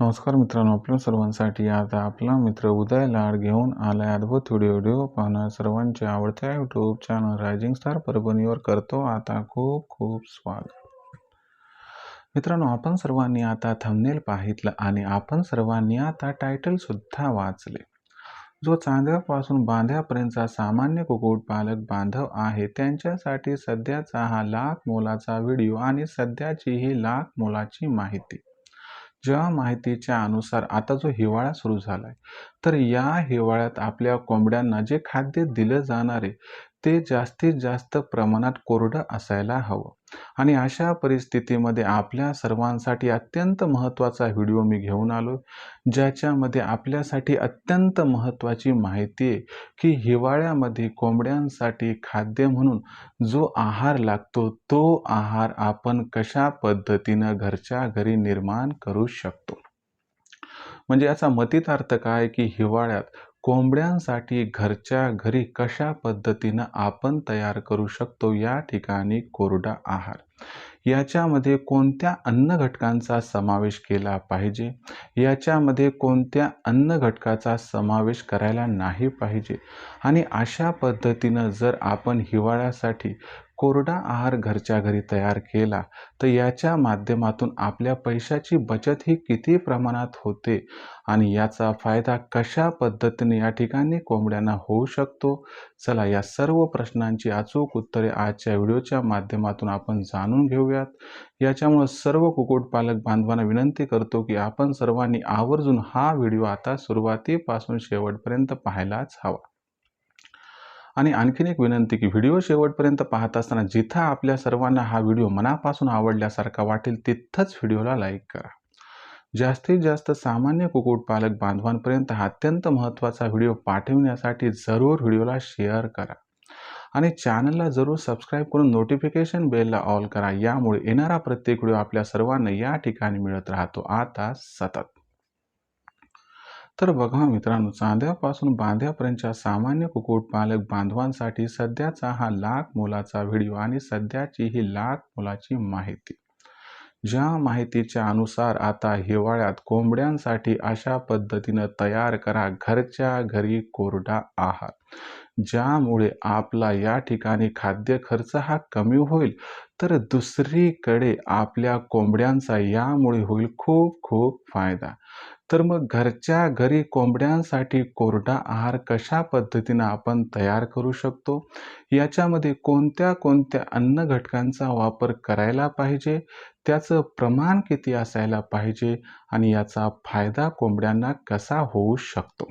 नमस्कार मित्रांनो आपल्या सर्वांसाठी आता आपला मित्र उदय लाड घेऊन आलाय अद्भुत व्हिडिओ व्हिडिओ पाहणार. सर्वांच्या आवडत्या यूट्यूब चॅनल रायझिंग स्टार परभणीवर करतो आता खूप खूप स्वागत. मित्रांनो आपण सर्वांनी आता थंबनेल पाहितलं आणि आपण सर्वांनी आता टायटलसुद्धा वाचले. जो चांद्यापासून बांध्यापर्यंतचा सामान्य कुक्कुटपालक बांधव आहे त्यांच्यासाठी सध्याचा हा लाख मोलाचा व्हिडिओ आणि सध्याची ही लाख मोलाची माहिती. ज्या माहितीच्या अनुसार आता जो हिवाळा सुरू झाला आहे तर या हिवाळ्यात आपल्या कोंबड्यांना जे खाद्य दिलं जाणार आहे ते जास्तीत जास्त प्रमाणात कोरडं असायला हवं. आणि अशा परिस्थितीमध्ये आपल्या सर्वांसाठी अत्यंत महत्त्वाचा व्हिडिओ मी घेऊन आलो ज्याच्यामध्ये आपल्यासाठी अत्यंत महत्त्वाची माहिती आहे की हिवाळ्यामध्ये कोंबड्यांसाठी खाद्य म्हणून जो आहार लागतो तो आहार आपण कशा पद्धतीनं घरच्या घरी निर्माण करू शकतो? म्हणजे याचा मतितार्थ काय की हिवाळ्यात कोंबड्यांसाठी घरच्या घरी कशा पद्धतीनं आपण तयार करू शकतो या ठिकाणी कोरडा आहार. याच्यामध्ये कोणत्या अन्न घटकांचा समावेश केला पाहिजे? याच्यामध्ये कोणत्या अन्न घटकाचा समावेश करायला नाही पाहिजे? आणि अशा पद्धतीनं जर आपण हिवाळ्यासाठी कोरडा आहार घरच्या घरी तयार केला तर याच्या माध्यमातून आपल्या पैशाची बचत ही किती प्रमाणात होते आणि याचा फायदा कशा पद्धतीने या ठिकाणी कोंबड्यांना होऊ शकतो? चला या सर्व प्रश्नांची अचूक उत्तरे आजच्या व्हिडिओच्या माध्यमातून आपण जाणून घेऊयात. याच्यामुळे सर्व कुक्कुटपालक बांधवांना विनंती करतो की आपण सर्वांनी आवर्जून हा व्हिडिओ आता सुरुवातीपासून शेवटपर्यंत पाहायलाच हवा. आणि आणखीन एक विनंती की व्हिडिओ शेवटपर्यंत पाहत असताना जिथं आपल्या सर्वांना हा व्हिडिओ मनापासून आवडल्यासारखा वाटेल तिथंच व्हिडिओला लाईक करा. जास्तीत जास्त सामान्य कुक्कुटपालक बांधवांपर्यंत हा अत्यंत महत्त्वाचा व्हिडिओ पाठविण्यासाठी जरूर व्हिडिओला शेअर करा. आणि चॅनलला जरूर सबस्क्राईब करून नोटिफिकेशन बेलला ऑल करा. यामुळे येणारा प्रत्येक व्हिडिओ आपल्या सर्वांना या ठिकाणी मिळत राहतो. आता सतत. तर बघा मित्रांनो चांद्यापासून बांध्यापर्यंतच्या सामान्य कुक्कुटपालक बांधवांसाठी सध्याचा हा लाख मोलाचा व्हिडिओ आणि सध्याची ही लाख मोलाची माहिती. ज्या माहितीच्या अनुसार आता हिवाळ्यात कोंबड्यांसाठी अशा पद्धतीनं तयार करा घरच्या घरी कोरडा आहार. ज्यामुळे आपला या ठिकाणी खाद्य खर्च हा कमी होईल तर दुसरीकडे आपल्या कोंबड्यांचा यामुळे होईल खूप खूप फायदा. तर मग घरच्या घरी कोंबड्यांसाठी कोरडा आहार कशा पद्धतीनं आपण तयार करू शकतो? याच्यामध्ये कोणत्या कोणत्या अन्न घटकांचा वापर करायला पाहिजे? त्याचं प्रमाण किती असायला पाहिजे? आणि याचा फायदा कोंबड्यांना कसा होऊ शकतो?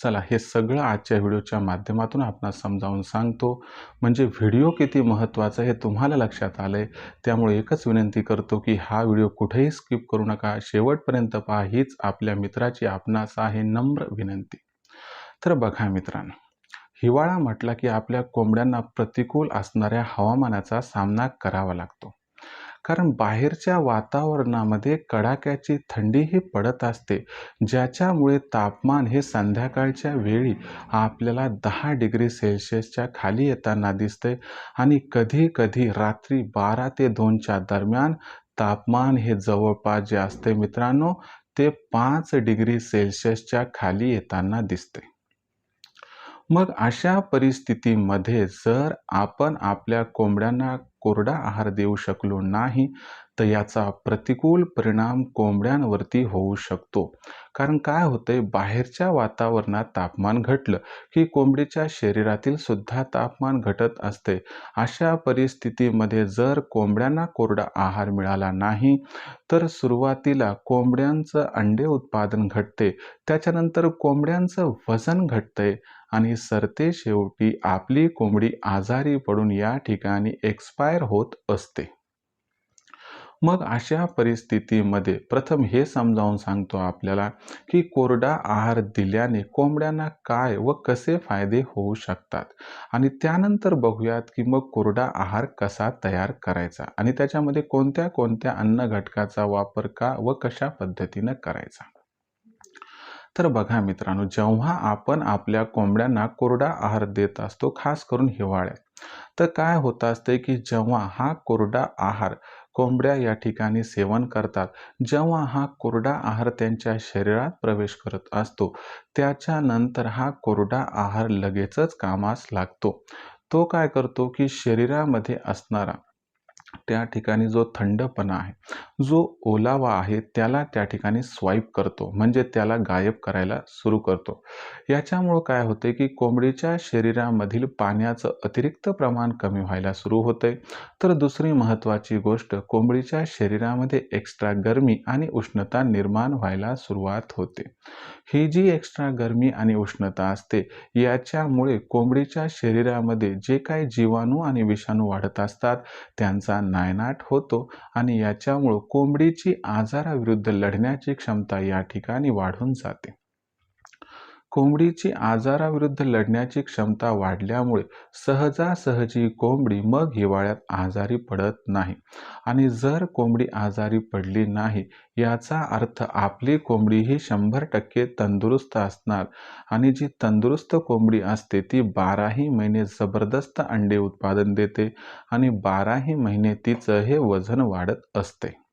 चला हे सगळं आजच्या व्हिडिओच्या माध्यमातून आपण समजावून सांगतो. म्हणजे व्हिडिओ किती महत्त्वाचा हे तुम्हाला लक्षात आलं आहे त्यामुळे एकच विनंती करतो की हा व्हिडिओ कुठेही स्किप करू नका. शेवटपर्यंत पहा हीच आपल्या मित्राची आपणास आहे नम्र विनंती. तर बघा मित्रांनो हिवाळा म्हटला की आपल्या कोंबड्यांना प्रतिकूल असणाऱ्या हवामानाचा सामना करावा लागतो. कारण बाहेरच्या वातावरणामध्ये कडाक्याची थंडीही पडत असते ज्याच्यामुळे तापमान हे संध्याकाळच्या वेळी आपल्याला दहा डिग्री सेल्सिअसच्या खाली येताना दिसते आणि कधी कधी रात्री बारा ते दोनच्या दरम्यान तापमान हे जवळपास जे असते मित्रांनो ते पाच डिग्री सेल्सिअसच्या खाली येताना दिसते. मग अशा परिस्थितीमध्ये जर आपण आपल्या कोंबड्यांना कोरडा आहार देऊ शकलो नाही तर याचा प्रतिकूल परिणाम कोंबड्यांवरती होऊ शकतो. कारण काय होतंय बाहेरच्या वातावरणात तापमान घटलं की कोंबडीच्या शरीरातील सुद्धा तापमान घटत असते. अशा परिस्थितीमध्ये जर कोंबड्यांना कोरडा आहार मिळाला नाही तर सुरुवातीला कोंबड्यांचं अंडे उत्पादन घटते. त्याच्यानंतर कोंबड्यांचं वजन घटतंय. आणि सरते शेवटी आपली कोंबडी आजारी पडून या ठिकाणी एक्सपायर होत असते. मग अशा परिस्थितीमध्ये प्रथम हे समजावून सांगतो आपल्याला की कोरडा आहार दिल्याने कोंबड्यांना काय व कसे फायदे होऊ शकतात? आणि त्यानंतर बघूयात की मग कोरडा आहार कसा तयार करायचा? आणि त्याच्यामध्ये कोणत्या कोणत्या अन्न घटकाचा वापर का व कशा पद्धतीनं करायचा? तर बघा मित्रांनो जेव्हा आपण आपल्या कोंबड्यांना कोरडा आहार देत असतो खास करून हिवाळ्यात तर काय होत असते की जेव्हा हा कोरडा आहार कोंबड्या या ठिकाणी सेवन करतात जेव्हा हा कोरडा आहार त्यांच्या शरीरात प्रवेश करत असतो त्याच्यानंतर हा कोरडा आहार लगेचच कामास लागतो. तो काय करतो की शरीरामध्ये असणारा त्या ठिकाणी जो थंडपणा आहे जो ओलावा आहे त्याला त्या ठिकाणी स्वाईप करतो. म्हणजे त्याला गायब करायला सुरू करतो. याच्यामुळं काय होते की कोंबडीच्या शरीरामधील पाण्याचं अतिरिक्त प्रमाण कमी व्हायला सुरू होते तर दुसरी महत्त्वाची गोष्ट कोंबडीच्या शरीरामध्ये एक्स्ट्रा गरमी आणि उष्णता निर्माण व्हायला सुरुवात होते. ही जी एक्स्ट्रा गरमी आणि उष्णता असते याच्यामुळे कोंबडीच्या शरीरामध्ये जे काही जीवाणू आणि विषाणू वाढत असतात त्यांचा नायनाट होतो आणि याच्यामुळं कोंबडीची आजाराविरुद्ध लढण्याची क्षमता या ठिकाणी वाढून जाते. कोंबडीची आजाराविरुद्ध लढण्याची क्षमता वाढल्यामुळे सहजासहजी कोंबडी मग हिवाळ्यात आजारी पडत नाही. आणि जर कोंबडी आजारी पडली नाही याचा अर्थ आपली कोंबडी ही शंभर टक्के तंदुरुस्त असणार आणि जी तंदुरुस्त कोंबडी असते ती बाराही महिने जबरदस्त अंडे उत्पादन देते आणि बाराही महिने तिचं हे वजन वाढत असते.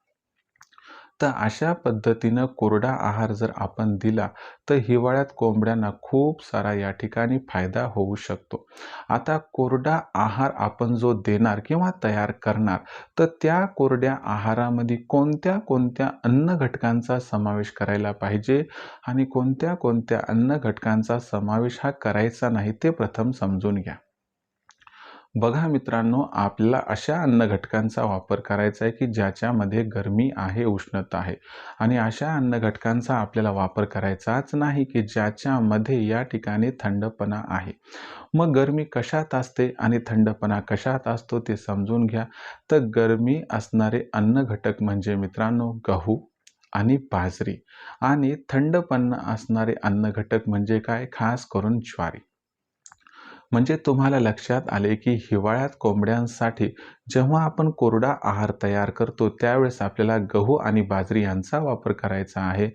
तर अशा पद्धतीनं कोरडा आहार जर आपण दिला तर हिवाळ्यात कोंबड्यांना खूप सारा या ठिकाणी फायदा होऊ शकतो. आता कोरडा आहार आपण जो देणार किंवा तयार करणार तर त्या कोरड्या आहारामध्ये कोणत्या कोणत्या अन्न घटकांचा समावेश करायला पाहिजे आणि कोणत्या कोणत्या अन्न घटकांचा समावेश हा करायचा नाही ते प्रथम समजून घ्या. बघा मित्रांनो आपल्याला अशा अन्न घटकांचा वापर करायचा आहे की ज्याच्यामध्ये गरमी आहे उष्णता आहे. आणि अशा अन्न घटकांचा आपल्याला वापर करायचाच नाही की ज्याच्यामध्ये या ठिकाणी थंडपणा आहे. मग गरमी कशात असते आणि थंडपणा कशात असतो ते समजून घ्या. तर गरमी असणारे अन्न घटक म्हणजे मित्रांनो गहू आणि बाजरी. आणि थंडपणा असणारे अन्न घटक म्हणजे काय? खास करून ज्वारी. म्हणजे तुम्हाला लक्षात आले की हिवाळ्यात कोंबड्यांसाठी जेव्हा आपण कोरडा आहार तयार करतो त्यावेळेस आपल्याला गहू आणि बाजरी यांचा वापर करायचा आहे.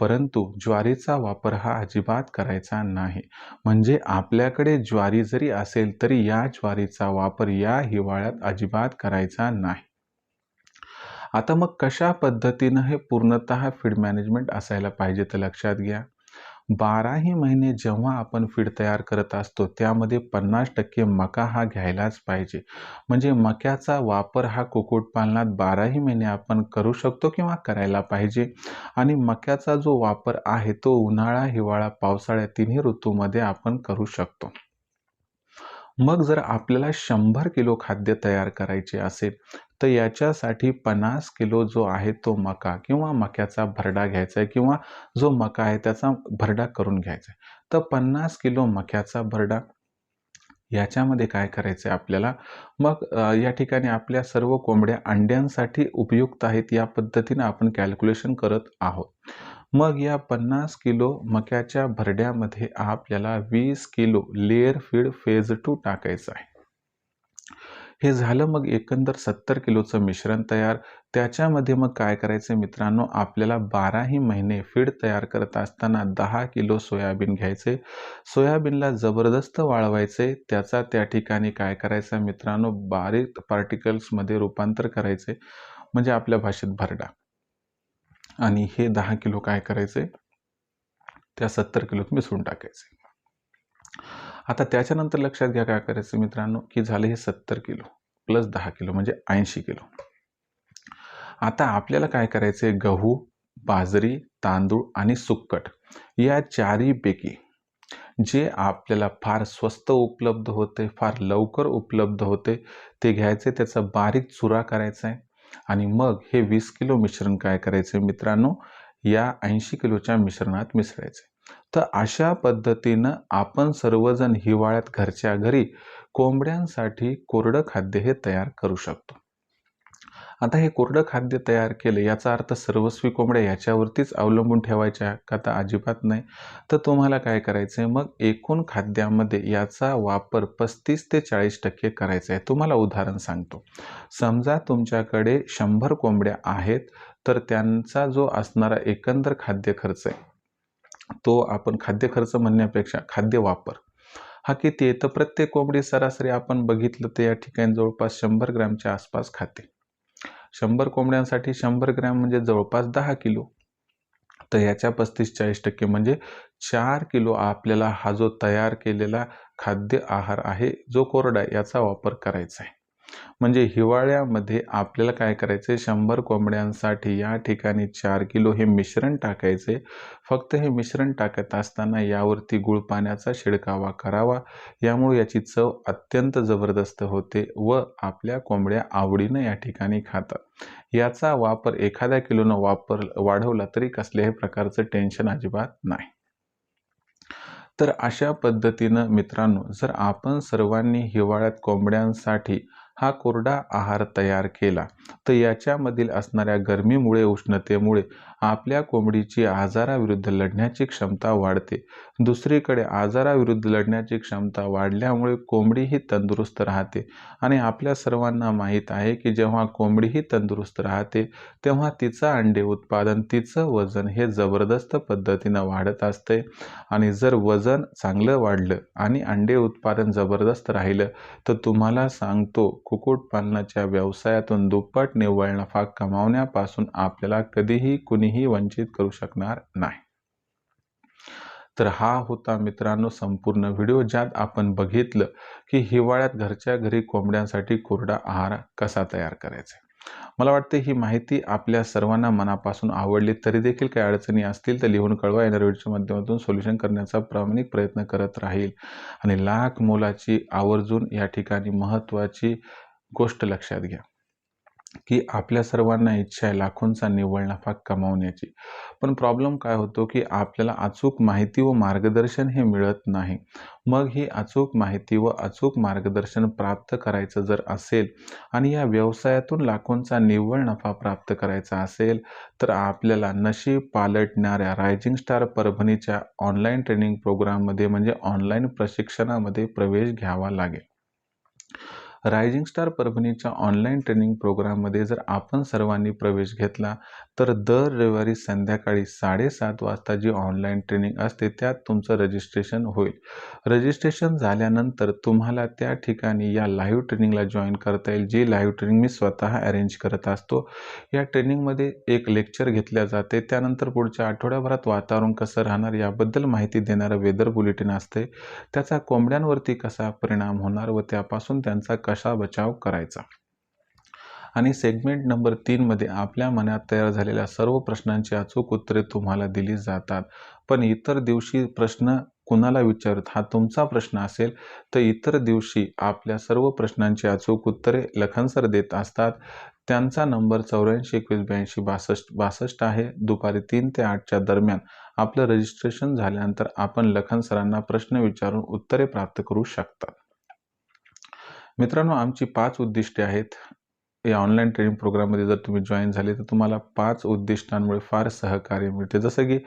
परंतु ज्वारीचा वापर हा अजिबात करायचा नाही. म्हणजे आपल्याकडे ज्वारी जरी असेल तरी या ज्वारीचा वापर या हिवाळ्यात अजिबात करायचा नाही. आता मग कशा पद्धतीनं हे पूर्णतः फीड मॅनेजमेंट असायला पाहिजे तर लक्षात घ्या. बाराही महिने जेव्हा आपण फीड तयार करत असतो त्यामध्ये पन्नास टक्के मका हा घ्यायलाच पाहिजे. म्हणजे मक्याचा वापर हा कुक्कुटपालनात बाराही महिने आपण करू शकतो किंवा करायला पाहिजे? आणि मक्याचा जो वापर आहे तो उन्हाळा हिवाळा पावसाळ्या तिन्ही ऋतूमध्ये आपण करू शकतो. मग जर आपल्याला शंभर किलो खाद्य तयार करायचे असेल तर याच्यासाठी पन्नास किलो जो आहे तो मका किंवा मक्याचा भरडा घ्यायचा आहे किंवा जो मका आहे त्याचा भरडा करून घ्यायचा आहे तर पन्नास किलो मक्याचा भरडा याच्यामध्ये काय करायचं आहे आपल्याला? मग या ठिकाणी आपल्या सर्व कोंबड्या अंड्यांसाठी उपयुक्त आहेत या पद्धतीने आपण कॅल्क्युलेशन करत आहोत. मग या पन्नास किलो मक्याच्या भरड्यामध्ये आपल्याला वीस kilo layer feed phase two टाकायचं आहे हे झालं मग एकंदर सत्तर किलोचं मिश्रण तयार. त्याच्यामध्ये मग काय करायचं मित्रांनो? आपल्याला बाराही महिने फीड तयार करत असताना दहा किलो सोयाबीन घ्यायचे. सोयाबीनला जबरदस्त वाळवायचे. त्याचा त्या ठिकाणी काय करायचं मित्रांनो? बारीक पार्टिकल्समध्ये रूपांतर करायचे. म्हणजे आपल्या भाषेत भरडा. आणि हे दहा किलो काय करायचे? त्या सत्तर किलोत मिसळून टाकायचे. आता त्याच्यानंतर लक्षात घ्या काय करायचं मित्रांनो की झाले हे सत्तर किलो प्लस दहा किलो म्हणजे ऐंशी किलो. आता आपल्याला काय करायचं आहे गहू बाजरी तांदूळ आणि सुक्कट या चारीपैकी जे आपल्याला फार स्वस्त उपलब्ध होते फार लवकर उपलब्ध होते ते घ्यायचे त्याचा बारीक चुरा करायचा आहे. आणि मग हे वीस किलो मिश्रण काय करायचं मित्रांनो? या ऐंशी किलोच्या मिश्रणात मिसळायचे तर अशा पद्धतीनं आपण सर्वजण हिवाळ्यात घरच्या घरी कोंबड्यांसाठी कोरडं खाद्य हे तयार करू शकतो. आता हे कोरडं खाद्य तयार केलं याचा अर्थ सर्वस्वी कोंबड्या याच्यावरतीच अवलंबून ठेवायच्या का तर अजिबात नाही. तर तुम्हाला काय करायचं आहे मग एकूण खाद्यामध्ये याचा वापर पस्तीस ते चाळीस टक्के करायचा आहे. तुम्हाला उदाहरण सांगतो. समजा तुमच्याकडे शंभर कोंबड्या आहेत तर त्यांचा जो असणारा एकंदर खाद्य खर्च आहे तो आपण खाद्य खर्च म्हणण्यापेक्षा खाद्य वापर. हा किती आहे तर प्रत्येक कोंबडी सरासरी आपण बघितलं तर या ठिकाणी जवळपास शंभर ग्रॅमच्या आसपास खाते. शंभर कोंबड्यांसाठी शंभर ग्रॅम म्हणजे जवळपास दहा किलो. तर याच्या पस्तीस चाळीस टक्के म्हणजे चार किलो आपल्याला हा जो तयार केलेला खाद्य आहार आहे जो कोरडा आहे याचा वापर करायचा आहे. म्हणजे हिवाळ्यामध्ये आपल्याला काय करायचे शंभर कोंबड्यांसाठी या ठिकाणी चार किलो हे मिश्रण टाकायचे. फक्त हे मिश्रण टाकत असताना यावरती गुळ पाण्याचा शिडकावा करावा. यामुळे याची चव अत्यंत जबरदस्त होते व आपल्या कोंबड्या आवडीनं या ठिकाणी खातात. याचा वापर एखाद्या किलोनं वापर वाढवला तरी कसल्याही प्रकारचं टेन्शन अजिबात नाही. तर अशा पद्धतीनं मित्रांनो जर आपण सर्वांनी हिवाळ्यात कोंबड्यांसाठी हा कोरडा आहार तयार केला. तर याच्यामधील असणाऱ्या गरमीमुळे उष्णतेमुळे आपल्या कोंबडीची आजाराविरुद्ध लढण्याची क्षमता वाढते. दुसरीकडे आजाराविरुद्ध लढण्याची क्षमता वाढल्यामुळे कोंबडीही तंदुरुस्त राहते. आणि आपल्या सर्वांना माहीत आहे की जेव्हा कोंबडीही तंदुरुस्त राहते तेव्हा तिचं अंडे उत्पादन तिचं वजन हे जबरदस्त पद्धतीनं वाढत असते. आणि जर वजन चांगलं वाढलं आणि अंडे उत्पादन जबरदस्त राहिलं तर तुम्हाला सांगतो कुक्कुटपालनाच्या व्यवसायातून दुप्पट निव्वळ नफा कमावण्यापासून आपल्याला कधीही कोणीही वंचित करू शकणार नाही. तर हा होता मित्रांनो संपूर्ण व्हिडिओ ज्यात आपण बघितलं की हिवाळ्यात घरच्या घरी कोंबड्यांसाठी कोरडा आहार कसा तयार करायचा. मला वाटते ही माहिती आपल्या सर्वांना मनापासून आवडली तरी देखील काही अडचणी असतील तर लिहून कळवा. येणार व्हिडिओच्या माध्यमातून सोल्युशन करण्याचा प्रामाणिक प्रयत्न करत राहील. आणि लाख मोलाची आवर्जून या ठिकाणी महत्त्वाची गोष्ट लक्षात घ्या. की आपल्या सर्वांना इच्छा आहे लाखोंचा निव्वळ नफा कमावण्याची पण प्रॉब्लेम काय होतो की आपल्याला अचूक माहिती व मार्गदर्शन हे मिळत नाही. मग ही अचूक माहिती व अचूक मार्गदर्शन प्राप्त करायचं जर असेल आणि या व्यवसायातून लाखोंचा निव्वळ नफा प्राप्त करायचा असेल तर आपल्याला नशीब पालटणाऱ्या रायझिंग स्टार परभणीच्या ऑनलाईन ट्रेनिंग प्रोग्राममध्ये म्हणजे ऑनलाईन प्रशिक्षणामध्ये प्रवेश घ्यावा लागेल. रायझिंग स्टार परभणीच्या ऑनलाईन ट्रेनिंग प्रोग्राममध्ये जर आपण सर्वांनी प्रवेश घेतला तर दर रविवारी संध्याकाळी साडेसात वाजता जी ऑनलाईन ट्रेनिंग असते त्यात तुमचं रजिस्ट्रेशन होईल. रजिस्ट्रेशन झाल्यानंतर तुम्हाला त्या ठिकाणी या लाईव्ह ट्रेनिंगला जॉईन करता येईल. जी लाईव्ह ट्रेनिंग मी स्वतः अरेंज करत असतो या ट्रेनिंगमध्ये एक लेक्चर घेतल्या जाते. त्यानंतर पुढच्या आठवड्याभरात वातावरण कसं राहणार याबद्दल माहिती देणारं वेदर बुलेटिन असते. त्याचा कोंबड्यांवरती कसा परिणाम होणार व त्यापासून त्यांचा कसा बचाव करायचा? आणि सेगमेंट नंबर तीनमध्ये आपल्या मनात तयार झालेल्या सर्व प्रश्नांची अचूक उत्तरे तुम्हाला दिली जातात. पण इतर दिवशी प्रश्न कुणाला विचारत? हा तुमचा प्रश्न असेल तर इतर दिवशी आपल्या सर्व प्रश्नांची अचूक उत्तरे लखनसर देत असतात. त्यांचा नंबर चौऱ्याऐंशी एकवीस ब्याऐंशी बासष्ट बासष्ट आहे. दुपारी तीन ते आठच्या दरम्यान आपलं रजिस्ट्रेशन झाल्यानंतर आपण लखन सरांना प्रश्न विचारून उत्तरे प्राप्त करू शकतात मित्रांनो आमची पाच उद्दिष्टे आहेत. या ऑनलाईन ट्रेनिंग प्रोग्राममध्ये जर तुम्ही जॉईन झाले तर तुम्हाला पाच उद्दिष्टांमुळे फार सहकार्य मिळते. जसं की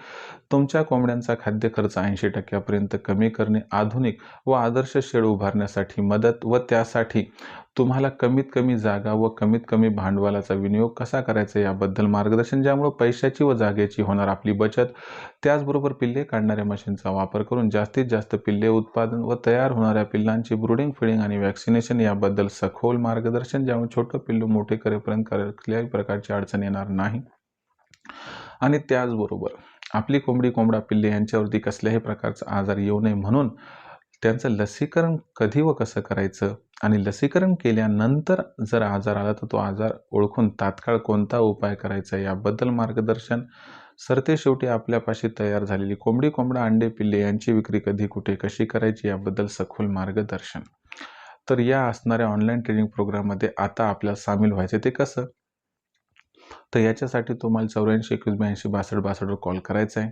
तुमच्या कोंबड्यांचा खाद्य खर्च ऐंशी टक्क्यापर्यंत कमी करणे आधुनिक व आदर्श शेड उभारण्यासाठी मदत व त्यासाठी तुम्हाला कमीत कमी जागा व कमीत कमी भांडवलाचा विनियोग कसा करायचा याबद्दल मार्गदर्शन ज्यामुळे पैशाची व जागेची होणार आपली बचत त्याचबरोबर पिल्ले काढणाऱ्या मशीनचा वापर करून जास्तीत जास्त पिल्ले उत्पादन व तयार होणाऱ्या पिल्लांची ब्रुडिंग फिडिंग आणि वॅक्सिनेशन याबद्दल सखोल मार्गदर्शन ज्यामुळे छोटं पिल्लू मोठे करेपर्यंत कुठल्याही प्रकारची अडचण येणार नाही. आणि त्याचबरोबर आपली कोंबडी कोंबडा पिल्ले यांच्यावरती कसल्याही प्रकारचा आजार येऊ नये म्हणून त्यांचं लसीकरण कधी व कसं करायचं? आणि लसीकरण केल्यानंतर जर आजार आला तर तो आजार ओळखून तात्काळ कोणता उपाय करायचा? याबद्दल मार्गदर्शन सरते शेवटी आपल्यापाशी तयार झालेली कोंबडी कोंबडा अंडे पिल्ले यांची विक्री कधी कुठे कशी करायची? याबद्दल सखोल मार्गदर्शन. तर या असणाऱ्या ऑनलाईन ट्रेनिंग प्रोग्राममध्ये आता आपल्याला सामील व्हायचे ते कसं? तर याच्यासाठी तुम्हाला चौऱ्याऐंशी एकवीस ब्याऐंशी बासष्ट बासष्टवर कॉल करायचा आहे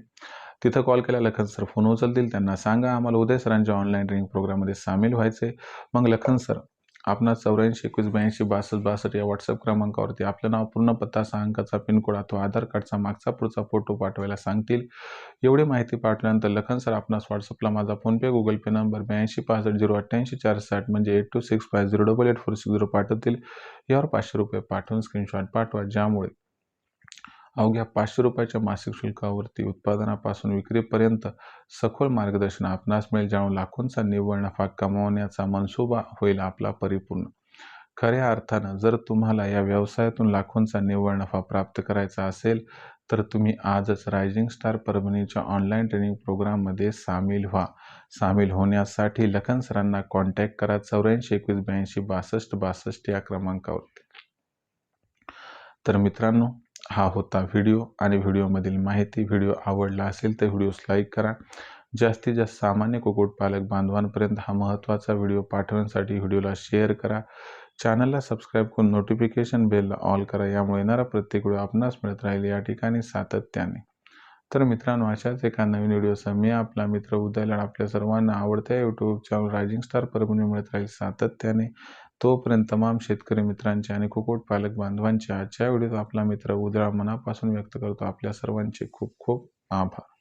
तिथं कॉल केला लखन सर फोन उचलतील. त्यांना सांगा आम्हाला उदय सरांच्या ऑनलाईन ट्रेनिंग प्रोग्राममध्ये सामील व्हायचे मग लखन सर आपणा चौऱ्याऐंशी एकवीस ब्याऐंशी बासष्ट बासष्ट या व्हॉट्सअप क्रमांकावरती आपलं नाव पूर्ण पत्ता सहा अंकाचा पिनकोड तो आधार कार्डचा मागचा पुढचा फोटो पाठवायला सांगतील. एवढी माहिती पाठवल्यानंतर लखन सर आपणास व्हॉट्सअपला माझा फोनपे गुगल पे नंबर ब्याऐंशी पासष्ट झिरो अठ्ठ्याऐंशी चार साठ म्हणजे eight two six five zero double eight four six zero पाठवतील. यावर पाचशे रुपये पाठवून स्क्रीनशॉट पाठवा ज्यामुळे अवघ्या पाचशे रुपयाच्या मासिक शुल्कावरती उत्पादनापासून विक्रीपर्यंत सखोल मार्गदर्शन आपणास मिळेल ज्यामुळे लाखोंचा निव्वळ नफा कमावण्याचा मनसुबा होईल आपला परिपूर्ण. खऱ्या अर्थानं जर तुम्हाला या व्यवसायातून लाखोंचा निव्वळ नफा प्राप्त करायचा असेल तर तुम्ही आजच रायझिंग स्टार परभणीच्या ऑनलाईन ट्रेनिंग प्रोग्राममध्ये सामील व्हा. सामील होण्यासाठी लखन सरांना कॉन्टॅक्ट करा चौऱ्याऐंशी एकवीस ब्याऐंशी बासष्ट बासष्ट या क्रमांकावरती. तर मित्रांनो हा होता व्हिडिओ आणि व्हिडिओमधील माहिती. व्हिडिओ आवडला असेल तर व्हिडिओस लाईक करा. जास्तीत जास्त सामान्य कुक्कुटपालक बांधवांपर्यंत हा महत्त्वाचा व्हिडिओ पाठवण्यासाठी व्हिडिओला शेअर करा. चॅनलला सबस्क्राईब करून नोटिफिकेशन बेलला ऑल करा. यामुळे येणारा प्रत्येक व्हिडिओ आपणास मिळत राहील. या ठिकाणी सातत्याने. तर मित्रांनो अशाच एका नवीन व्हिडिओचा मी आपला मित्र उदयला आपल्या सर्वांना आवडत्या YouTube channel rising star Parbhani मिळत राहील सातत्याने. तोपर्यंत तमाम शेतकरी मित्रांचे आणि कुक्कुटपालक बांधवांचे आजच्या व्हिडिओत आपला मित्र उदळा मनापासून व्यक्त करतो. आपल्या सर्वांचे खूप खूप आभार.